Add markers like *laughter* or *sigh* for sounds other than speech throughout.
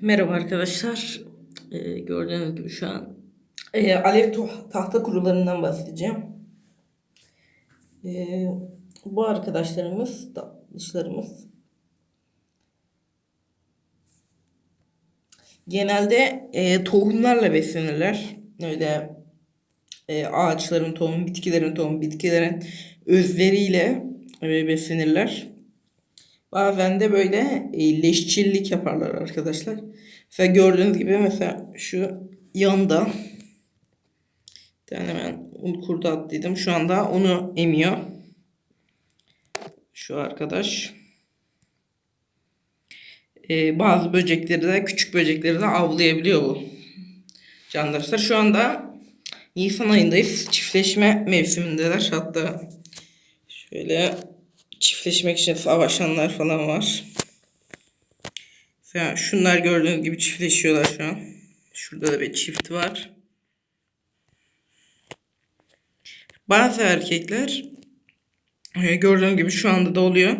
Merhaba arkadaşlar. Ee, gördüğünüz gibi şu an e, alev tahta kurularından bahsedeceğim. Ee, bu arkadaşlarımız, dışlarımız genelde e, tohumlarla beslenirler. Öyle e, ağaçların tohumu, bitkilerin tohumu, bitkilerin özleriyle e, beslenirler. Bazen de böyle e, leşçillik yaparlar arkadaşlar. Mesela gördüğünüz gibi mesela şu yanda bir tane un kurdu attıydım. Şu anda onu emiyor. Şu arkadaş. E, bazı böcekleri de küçük böcekleri de avlayabiliyor bu candaşlar. Şu anda Nisan ayındayız. Çiftleşme mevsimindeler. Hatta şöyle çiftleşmek için savaşanlar falan var. Mesela şunlar gördüğünüz gibi çiftleşiyorlar şu an. Şurada da bir çift var. Bazı erkekler e, gördüğünüz gibi şu anda da oluyor.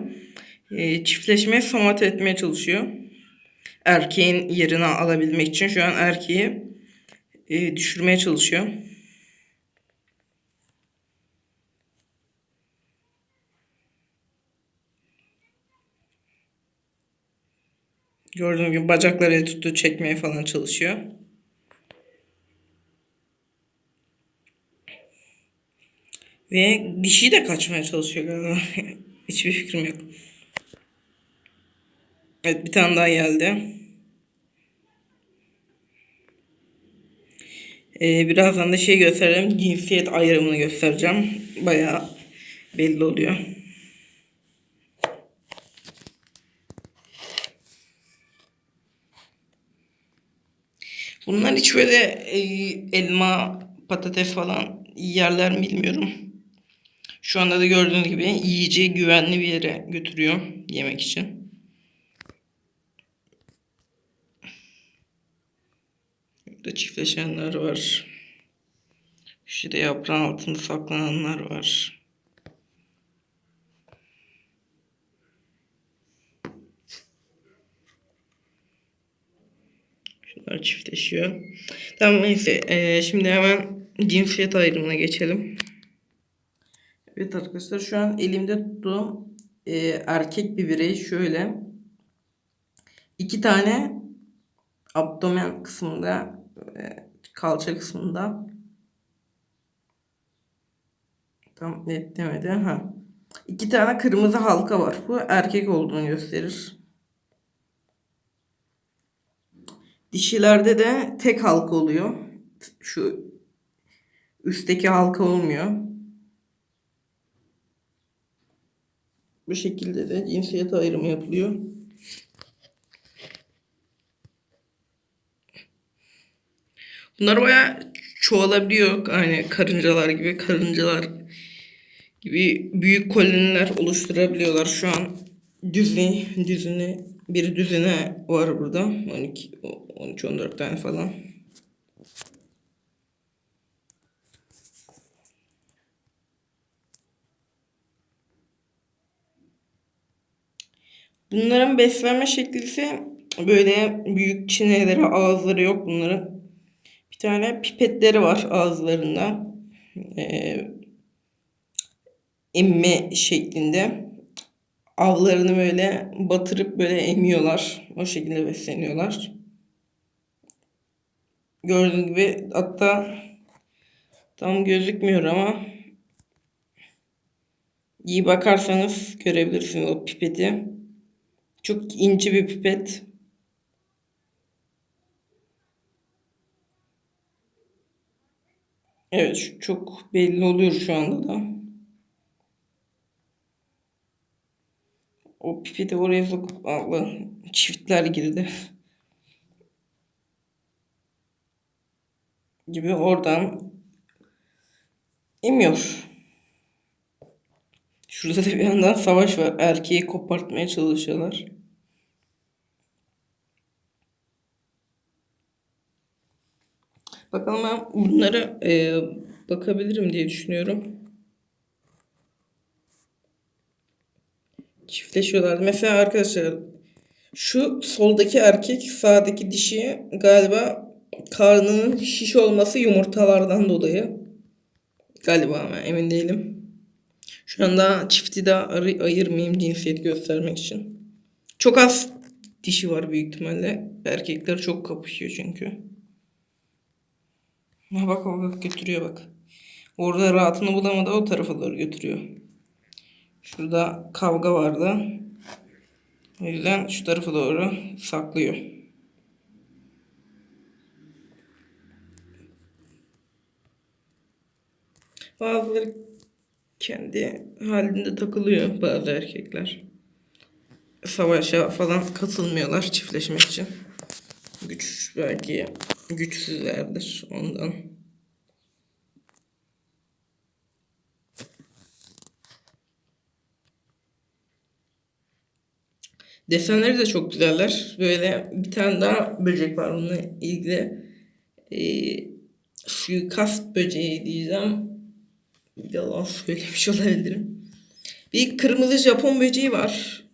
E, Çiftleşmeye samat etmeye çalışıyor. Erkeğin yerini alabilmek için şu an erkeği e, düşürmeye çalışıyor. Gördüğünüz gibi bacakları tuttu çekmeye falan çalışıyor. Ve dişi de kaçmaya çalışıyor galiba. *laughs* Hiçbir fikrim yok. Evet bir tane daha geldi. Ee, birazdan da şey göstereceğim. Cinsiyet ayrımını göstereceğim. Bayağı belli oluyor. Bunlar hiç böyle e, elma, patates falan yerler mi bilmiyorum. Şu anda da gördüğünüz gibi iyice güvenli bir yere götürüyor yemek için. Burada çiftleşenler var. İşte yaprağın altında saklananlar var. Şunlar çiftleşiyor. Tamam neyse. Ee, şimdi hemen cinsiyet ayrımına geçelim. Evet arkadaşlar şu an elimde tuttuğum e, erkek bir birey şöyle. iki tane abdomen kısmında e, kalça kısmında tam netlemedi ha. İki tane kırmızı halka var. Bu erkek olduğunu gösterir. Dişilerde de tek halka oluyor. Şu üstteki halka olmuyor. Bu şekilde de cinsiyet ayrımı yapılıyor. Bunlar bayağı çoğalabiliyor. Hani karıncalar gibi karıncalar gibi büyük koloniler oluşturabiliyorlar. Şu an düzine, düzine bir düzine var burada. 12 13 14 tane falan. Bunların beslenme şekli ise böyle büyük çeneleri, ağızları yok bunların. Bir tane pipetleri var ağızlarında. Ee, emme şeklinde. Avlarını böyle batırıp böyle emiyorlar. O şekilde besleniyorlar. Gördüğünüz gibi hatta tam gözükmüyor ama iyi bakarsanız görebilirsiniz o pipeti. Çok ince bir pipet. Evet çok belli oluyor şu anda da. O pipeti oraya sokup Allah çiftler girdi. *laughs* gibi oradan emiyor. Şurada da bir yandan savaş var. Erkeği kopartmaya çalışıyorlar. Bakalım ben bunlara e, bakabilirim diye düşünüyorum. Çiftleşiyorlar. Mesela arkadaşlar Şu soldaki erkek, sağdaki dişi galiba karnının şiş olması yumurtalardan dolayı. Galiba ama emin değilim. Şu anda çifti de arı- ayırmayayım cinsiyet göstermek için. Çok az dişi var büyük ihtimalle. Erkekler çok kapışıyor çünkü. Ha bak bak götürüyor bak. Orada rahatını bulamadı o tarafa doğru götürüyor. Şurada kavga vardı. O yüzden şu tarafa doğru saklıyor. Bazıları kendi halinde takılıyor bazı erkekler. Savaşa falan katılmıyorlar çiftleşmek için. Güç belki güçsüzlerdir ondan. Desenleri de çok güzeller. Böyle bir tane daha böcek var onunla ilgili. Ee, suikast böceği diyeceğim. Yalan söylemiş olabilirim. Bir kırmızı Japon böceği var.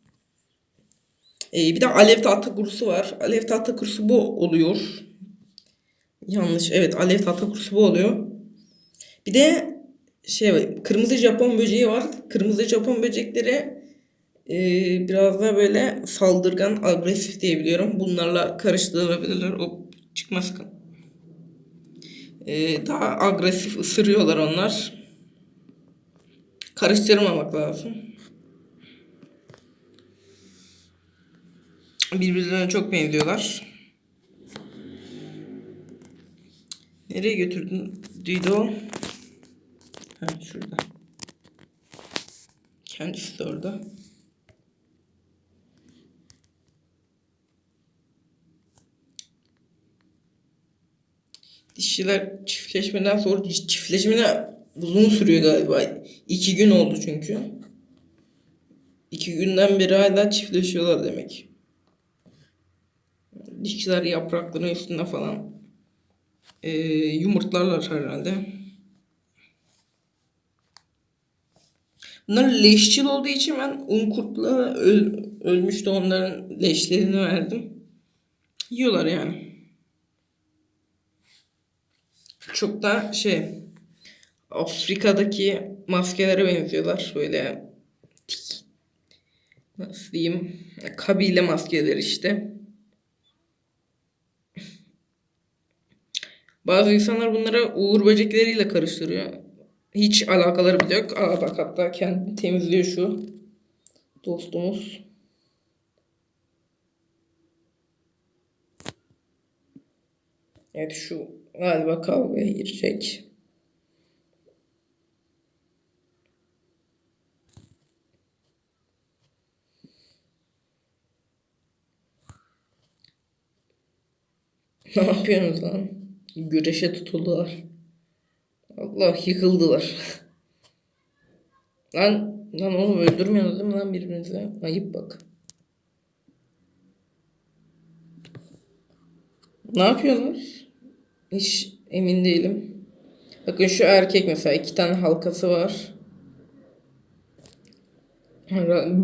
Ee, bir de alev tahta kurusu var. Alev tahta kurusu bu oluyor. Yanlış. Evet alev tahta kurusu bu oluyor. Bir de şey kırmızı Japon böceği var. Kırmızı Japon böcekleri e, biraz daha böyle saldırgan, agresif diyebiliyorum. Bunlarla karıştırılabilirler. O çıkmaz sakın. E, daha agresif ısırıyorlar onlar. Karıştırmamak lazım. Birbirlerine çok benziyorlar. Nereye götürdün? Dido. Ha şurada. Kendisi de orada. Dişiler çiftleşmeden sonra çiftleşmede uzun sürüyor galiba. İki gün oldu çünkü. İki günden beri hala çiftleşiyorlar demek. Dişiler yaprakların üstünde falan e, yumurtlarlar herhalde. Bunlar leşçil olduğu için ben un kurtla öl, ölmüştü onların leşlerini verdim. Yiyorlar yani. Çok da şey Afrika'daki maskelere benziyorlar. Böyle nasıl diyeyim kabile maskeleri işte. Bazı insanlar bunları uğur böcekleriyle karıştırıyor. Hiç alakaları bile yok. Aa bak hatta kendi temizliyor şu dostumuz. Evet şu galiba kavgaya girecek. Ne yapıyorsunuz lan? Güreşe tutuldular. Allah yıkıldılar. lan lan oğlum öldürmüyorsunuz değil mi lan birbirinizi? Ayıp bak. Ne yapıyorlar? Hiç emin değilim. Bakın şu erkek mesela iki tane halkası var.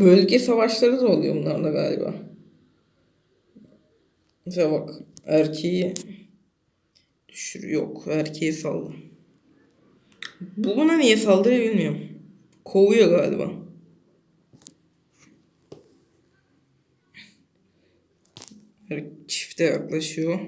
Bölge savaşları da oluyor bunlarda galiba. Mesela bak erkeği düşür yok erkeği saldı. Bu buna niye saldırıyor bilmiyorum. Kovuyor galiba. Çifte yaklaşıyor.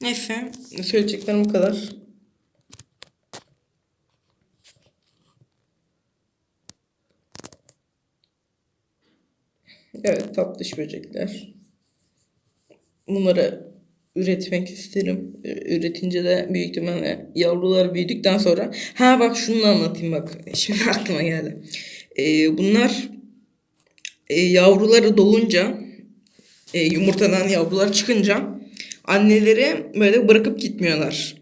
Neyse, söyleyeceklerim bu kadar. Tatlış böcekler. Bunları üretmek isterim. Üretince de büyük ihtimalle yavrular büyüdükten sonra. Ha bak şunu anlatayım bak. *laughs* Şimdi aklıma geldi. Ee, bunlar e, yavruları doğunca e, yumurtadan yavrular çıkınca anneleri böyle bırakıp gitmiyorlar.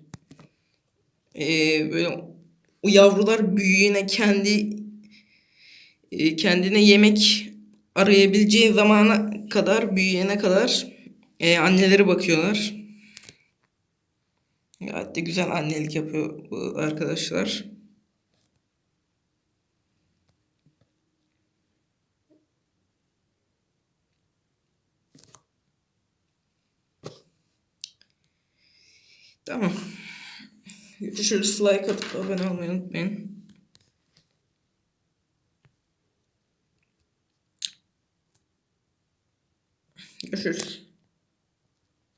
Ee, böyle o yavrular büyüyene kendi e, kendine yemek arayabileceği zamana kadar büyüyene kadar e, anneleri bakıyorlar. Gayet de güzel annelik yapıyor bu arkadaşlar. Tamam. Görüşürüz. Like atıp abone olmayı unutmayın.